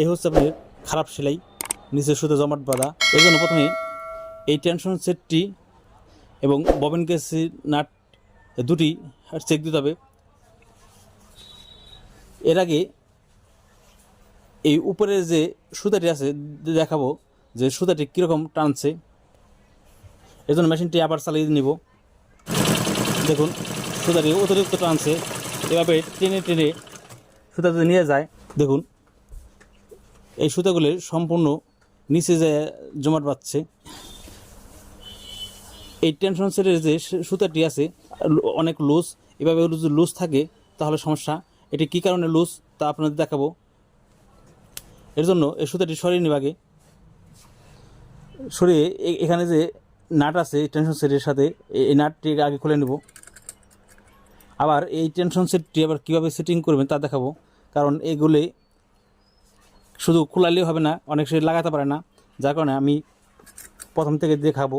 এই হচ্ছে আপনার খারাপ সেলাই, নিচে সুতো জমাট বাঁধা। এই জন্য প্রথমে এই টেনশন সেটটি এবং ববিন কেসি নাট দুটি চেক দিতে হবে। এর আগে এই উপরের যে সুতাটি আছে, দেখাবো যে সুতাটি কীরকম টানছে। এই জন্য মেশিনটি আবার চালিয়ে নিব। দেখুন, সুতাটি অতিরিক্ত টানছে। এভাবে টেনে টেনে সুতা যদি নিয়ে যায়। দেখুন এই সুতাগুলি সম্পূর্ণ নিচে যে জমাট বাঁধছে, এই টেনশন সেটের যে সুতাটি আছে অনেক লুজ এভাবে যদি লুজ থাকে, তাহলে সমস্যা। এটি কী কারণে লুজ তা আপনাদের দেখাবো। এর জন্য এই সুতাটি সরিয়ে নিব আগে। সরিয়ে এখানে যে নাট আছে টেনশন সেটের সাথে এই নাটটি আগে খুলে নেব। আবার এই টেনশন সেটটি আবার কীভাবে সেটিং করবেন তা দেখাবো। কারণ এগুলি শুধু খোলালেই হবে না, অনেক সে লাগাতে পারে না। যার কারণে আমি প্রথম থেকে দেখাবো।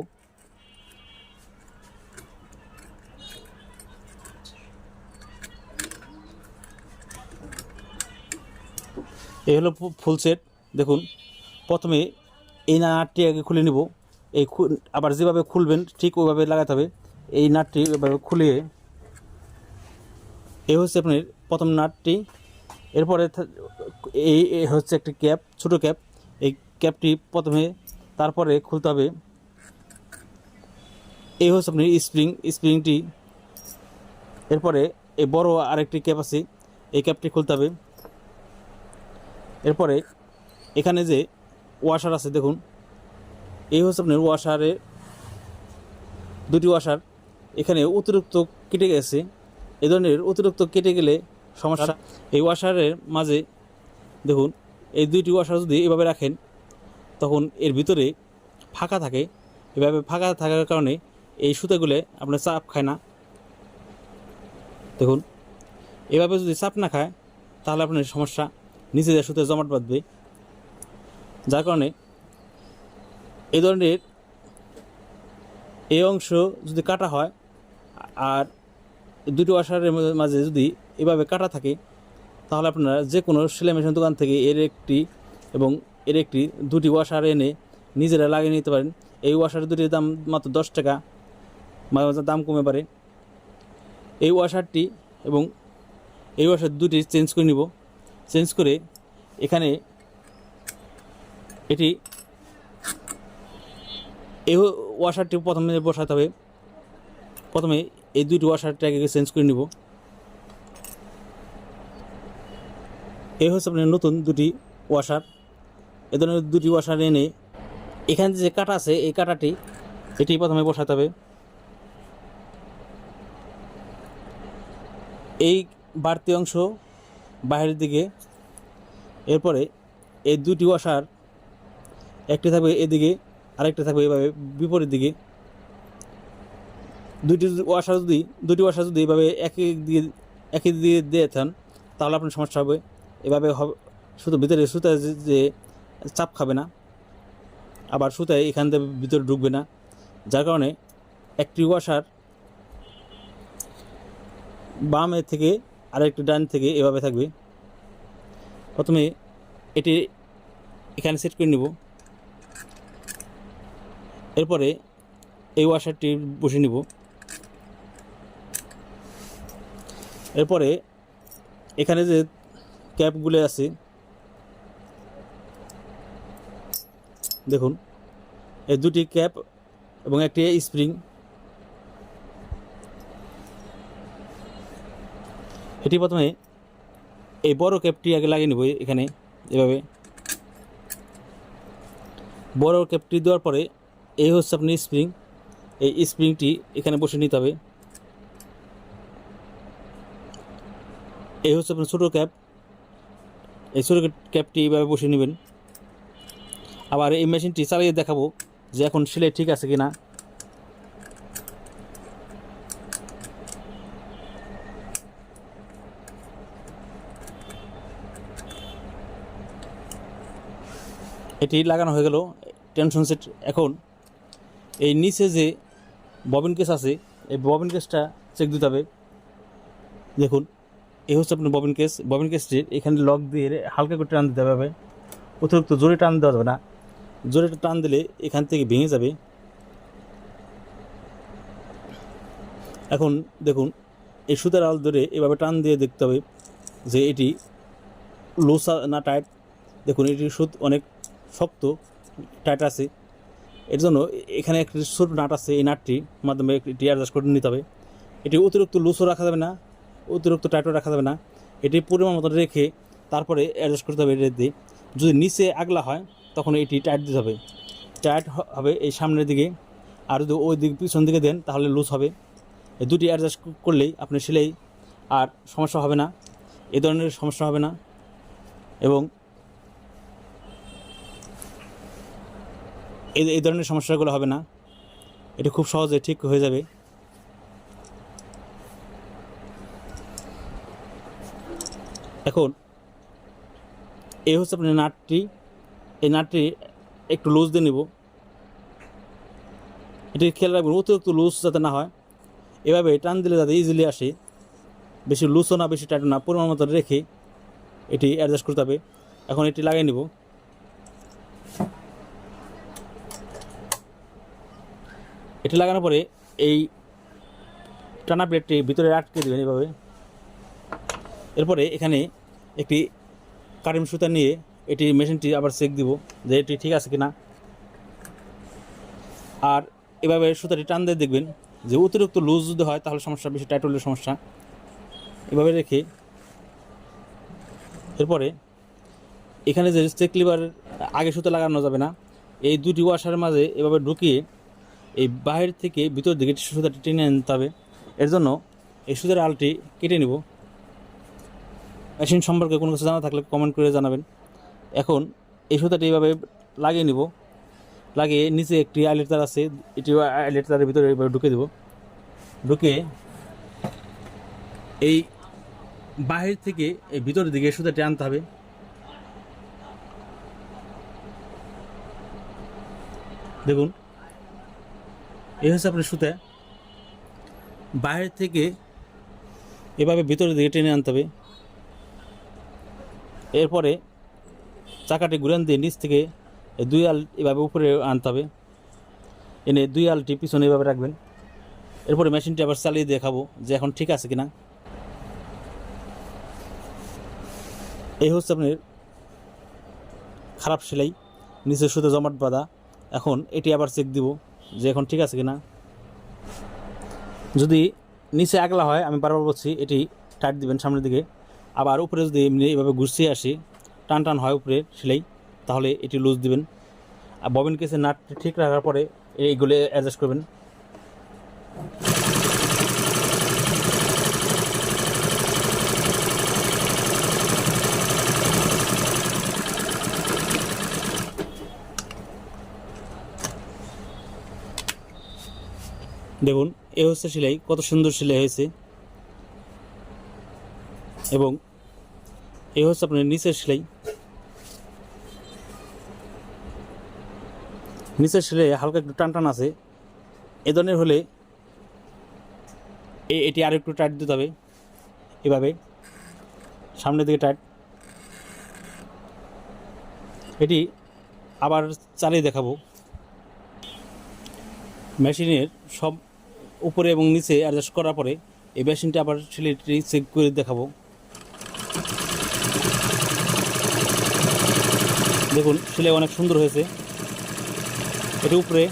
এই হলো ফুল সেট। দেখুন, প্রথমে এই নাটটি আগে খুলে নিব। এই আবার যেভাবে খুলবেন, ঠিক ওইভাবে লাগাতে হবে। এই নাটটি এভাবে খুলিয়ে, এই হচ্ছে আপনার প্রথম নাটটি। এরপরে এই হচ্ছে একটি ক্যাপ, ছোট ক্যাপ। এই ক্যাপটি প্রথমে তারপরে খুলতে হবে। এই হচ্ছে আপনার স্প্রিং, স্প্রিংটি। এরপরে এই বড় আরেকটি ক্যাপ আছে, এই ক্যাপটি খুলতে হবে। এরপরে এখানে যে ওয়াশার আছে, দেখুন। এই হচ্ছে আপনার ওয়াশারে দুটি ওয়াশার। এখানে অতিরিক্ত কেটে গেছে। এ ধরনের অতিরিক্ত কেটে গেলে সমস্যা। এই ওয়াশারের মাঝে দেখুন, এই দুইটি ওয়াশার যদি এভাবে রাখেন, তখন এর ভিতরে ফাঁকা থাকে। এভাবে ফাঁকা থাকার কারণে এই সুতাগুলো আপনার চাপ খায় না। দেখুন, এভাবে যদি চাপ না খায়, তাহলে আপনার সমস্যা। নিচে দিয়ে সুতো জমাট বাঁধবে, যার কারণে এই ধরনের এই অংশ যদি কাটা হয়, আর দুটো ওয়াশারের মাঝে যদি এভাবে কাটা থাকে, তাহলে আপনারা যে কোনো সেলাই মেশিন দোকান থেকে এর একটি এবং এর একটি দুটি ওয়াশার এনে নিজেরা লাগিয়ে নিতে পারেন। এই ওয়াশার দুটির দাম মাত্র দশ টাকা, মাঝে মাঝে দাম কমে পারে। এই ওয়াশারটি এবং এই ওয়াশার দুটি চেঞ্জ করে নিব। চেঞ্জ করে এখানে এটি এই ওয়াশারটি প্রথমে বসাতে হবে। প্রথমে এই দুইটি ওয়াশারটাকে চেঞ্জ করে নিব। এই হচ্ছে আপনার নতুন দুটি ওয়াশার এ ধরনের দুটি ওয়াশার এনে এখানে যে কাটা আছে, এই কাটাটি এটি প্রথমে বসাতে হবে। এই বাড়তি অংশ বাইরের দিকে, এরপরে এই দুটি ওয়াশার একটি থাকবে এদিকে, আরেকটি থাকবে এভাবে বিপরীত দিকে। দুইটি ওয়াশার যদি, দুটি ওয়াশার যদি এভাবে একই দিকে একই দিকে দিয়ে থান তাহলে আপনার সমস্যা হবে। এভাবে হবে, শুধু ভিতরে সুতা যে- চাপ খাবে না, আবার সুতায় এখান থেকে ভিতরে ঢুকবে না। যার কারণে একটি ওয়াশার বামের থেকে আরেকটি ডান থেকে এভাবে থাকবে। প্রথমে এটি এখানে সেট করে নেব। এরপরে এই ওয়াশারটি বসে নিব। এরপরে এখানে যে ক্যাপগুলো আছে। দেখুন, এই দুটি ক্যাপ এবং একটি স্প্রিং। এটি প্রথমে এই বড় ক্যাপটি আগে লাগিয়ে নেব এখানে, এভাবে। বড় ক্যাপটি দেওয়ার পরে এই হচ্ছে আপনি স্প্রিং। এই স্প্রিংটি এখানে বসে নিতে হবে। এই হচ্ছে আপনার ছোটো ক্যাপ। এই ছোটো ক্যাপটি এইভাবে বসে নেবেন। আবার এই মেশিনটি চালিয়ে দেখাবো যে এখন সেলাই ঠিক আছে কি না এটি লাগানো হয়ে গেল, টেনশন সেট এখন। এই নিচে যে ববিন কেস আছে, এই ববিন কেসটা চেক দিতে হবে। দেখুন। এই হচ্ছে আপনার ববিন কেস। ববিন কেসটি এখানে লক দিয়ে হালকা করে টান দিতে হবে অতিরিক্ত জোরে টান দেওয়া যাবে না। জোরে টান দিলে এখান থেকে ভেঙে যাবে। এখন দেখুন, এই সুতার আল ধরে এভাবে টান দিয়ে দেখতে হবে যে এটি লুজ না টাইট দেখুন, এটি সুত অনেক শক্ত টাইট আছে। এর জন্য এখানে একটি ছোট নাট আছে, এই নাটটির মাধ্যমে এটি অ্যাডজাস্ট করে নিতে হবে। এটি অতিরিক্ত লুসও রাখা যাবে না। অতিরিক্ত টাইটও রাখা যাবে না। এটি পরিমাণ মতো রেখে তারপরে অ্যাডজাস্ট করতে হবে এটা দিয়ে। যদি নিচে আগলা হয়, তখন এটি টাইট দিতে হবে। টাইট হবে এই সামনের দিকে। আর যদি ওই দিক পিছন দিকে দেন, তাহলে লুজ হবে। এই দুটি অ্যাডজাস্ট করলেই আপনি সেলাই আর সমস্যা হবে না। এ ধরনের সমস্যা হবে না। এবং এই ধরনের সমস্যাগুলো হবে না। এটি খুব সহজে ঠিক হয়ে যাবে। এখন, এই হচ্ছে আপনার নাটটি। এই নাটটি একটু লুজ দিয়ে নেব। এটি খেয়াল রাখবেন, অতিরিক্ত লুজ যাতে না হয়। এভাবে টান দিলে যাতে ইজিলি আসে। বেশি লুজও না, বেশি টাইটও না, পরিমাণ মতো রেখে এটি অ্যাডজাস্ট করতে হবে। এখন এটি লাগিয়ে নেব। এটি লাগানোর পরে এই টানা প্লেটটি ভিতরে আটকে দেবেন এভাবে। এরপরে এখানে একটি কারিম সুতা নিয়ে এটি মেশিনটি আবার চেক দিব যে এটি ঠিক আছে কিনা। আর এভাবে সুতাটি টান দিয়ে দেখবেন যে অতিরিক্ত লুজ যদি হয় তাহলে সমস্যা, বেশি টাইট সমস্যা। এভাবে রেখে এরপরে এখানে যে চেক লিভার আগে সুতা লাগানো যাবে না, এই দুটি ওয়াশারের মাঝে এভাবে ঢুকিয়ে এই বাহির থেকে ভিতর দিকে সুতাটি টেনে আনতে হবে। এর জন্য এই সুতার আলটি কেটে নেব। মেশিন সম্পর্কে কোনো কিছু জানা থাকলে কমেন্ট করে জানাবেন। এখন এই সুতাটি এইভাবে লাগিয়ে নিব। লাগিয়ে নিচে একটি আইলেট তার আছে, এটি আইলেট তারের ভিতরে এইভাবে ঢুকে দেব। ঢুকে এই বাহির থেকে এই ভিতরের দিকে সুতাটি আনতে হবে। দেখুন, এই হচ্ছে আপনার সুতা। বাইরের থেকে এভাবে ভিতরের দিকে টেনে আনতে হবে। এরপরে চাকাটি ঘুরান দিয়ে নিচ থেকে দুই আল এভাবে উপরে আনতে হবে। এনে দুই আলটি পিছনে এভাবে রাখবেন। এরপরে মেশিনটি আবার চালিয়ে দেখাবো যে এখন ঠিক আছে কিনা। এই হচ্ছে আপনার খারাপ সেলাই, নিচে সুতো জমাট বাঁধা। এখন এটি আবার চেক দিব যে এখন ঠিক আছে কিনা। যদি নিচে আগলা হয়, আমি বারবার বলছি, এটি টাইট দিবেন সামনের দিকে। আবার উপরে যদি এমনি এভাবে ঘুরছিয়ে আসি, টান টান হয় উপরে সেলাই, তাহলে এটি লুজ দিবেন। আর ববিন কেসে নাট ঠিক রাখার পরে এইগুলো অ্যাডজাস্ট করবেন। দেখুন, এ হচ্ছে সেলাই, কত সুন্দর সেলাই হয়েছে। এবং এ হচ্ছে আপনার নিচের সেলাই। নিচের সেলাই হালকা একটু টান টান আছে। এ ধরনের হলে এটি আর একটু টাইট দিতে হবে। এভাবে সামনের দিকে টাইট এটি আবার চালিয়ে দেখাবো। মেশিনের সব উপরে এবং নিচে অ্যাডজাস্ট করার পরে এই মেশিনটা আবার সেলেটি চেক করে দেখাবো। দেখুন, সেলাই অনেক সুন্দর হয়েছে। এটি উপরে।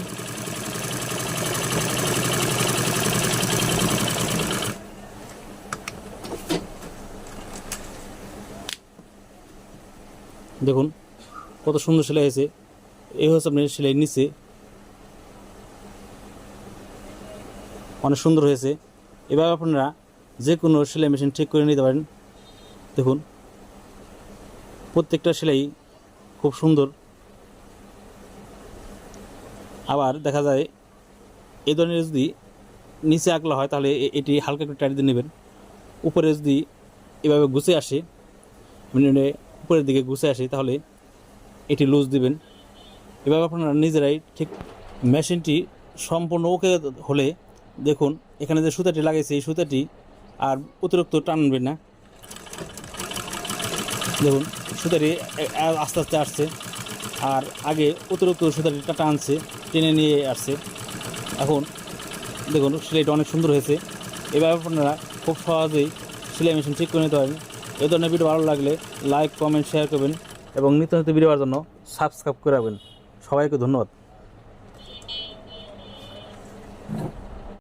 দেখুন, কত সুন্দর সেলাই হয়েছে। এই হচ্ছে আপনার সেলাই নিচে। অনেক সুন্দর হয়েছে। এবার আপনারা যে কোনো সেলাই মেশিন ঠিক করে নিতে পারেন। দেখুন, প্রত্যেকটা সেলাই খুব সুন্দর। আবার দেখা যায় এই ধরনের যদি নিচে আঁকলা হয়, তাহলে এটি হালকা একটু টাইট দিয়ে নেবেন। উপরে যদি এভাবে গুছে আসে মানে উপরের দিকে গুছে আসে, তাহলে এটি লুজ দিবেন। এভাবে আপনারা নিজেরাই ঠিক মেশিনটি সম্পূর্ণ ওকে হলে দেখুন, এখানে যে সুতাটি লাগাইছে, এই সুতাটি আর অতিরিক্ত টানবে না। দেখুন। সুতারি আস্তে আস্তে আসছে। আর আগে অতিরিক্ত সুতারিটা টানছে, টেনে নিয়ে আসছে। এখন দেখুন, সেলাইটা অনেক সুন্দর হয়েছে। এবার আপনারা খুব সহজেই সেলাই মেশিন চেক করে নিতে পারেন এ ধরনের ভিডিও ভালো লাগলে লাইক, কমেন্ট শেয়ার করবেন এবং নিত্য নিত্য ভিডিও জন্য সাবস্ক্রাইব করে রাখবেন। সবাইকে ধন্যবাদ।